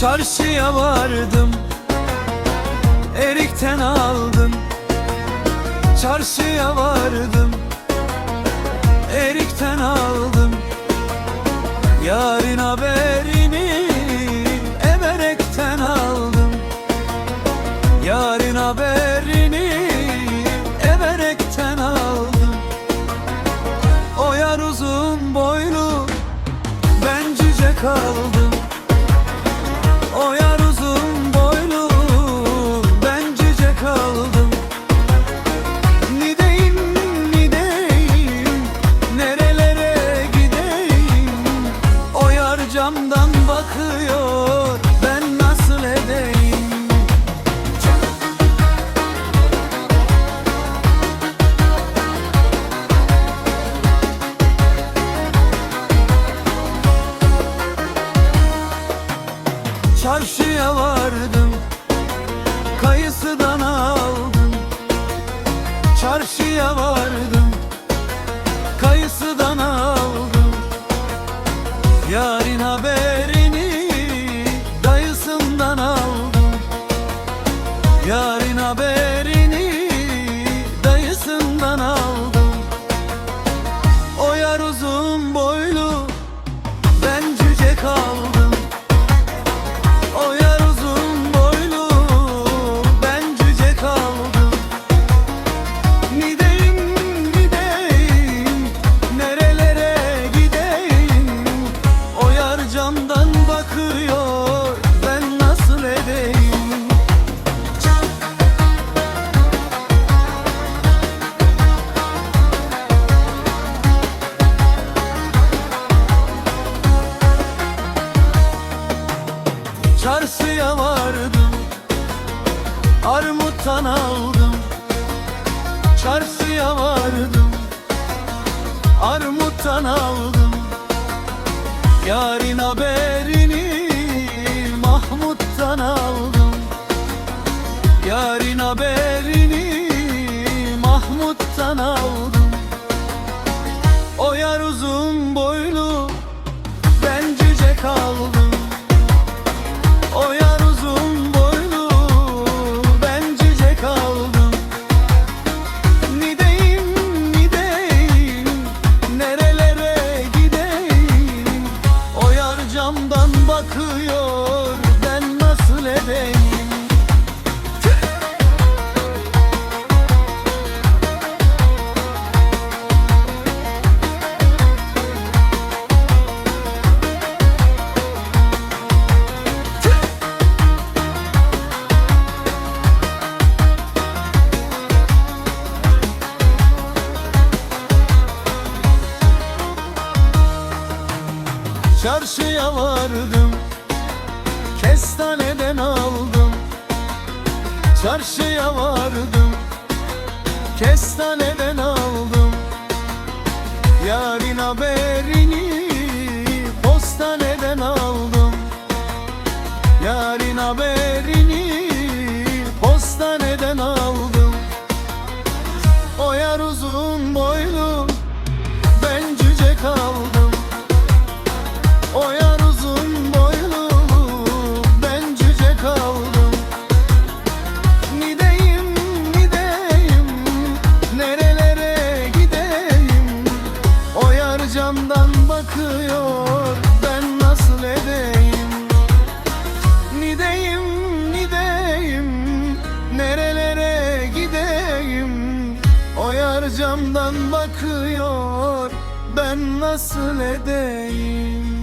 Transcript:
Çarşıya vardım Erikten aldım. Çarşıya vardım Erikten aldım. Yarın haberini Emerekten aldım. Yarın haberini Emerekten aldım. O yar uzun boylu Ben cüce kaldım Vardım Kayısıdan aldım. Çarşıya vardım Kayısıdan aldım. Yarın haberini Dayısından aldım. Yarın haberini bakıyor ben nasıl edeyim? Çarşıya vardım Armuttan aldım. Çarşıya vardım Armuttan aldım. Yarın haberini Yarın haberini Mahmut'tan aldım. O yar uzun boylu Ben cüce kaldım. O yar uzun boylu ben cüce kaldım. Nideyim nideyim nerelere gideyim? O yar camdan bakıyor ben nasıl edeyim Çarşıya vardım Kestaneden aldım. Çarşıya vardım Kestaneden aldım. Yarın haberini Postaneden aldım. Yarın haberini Postaneden aldım bakıyor ben nasıl edeyim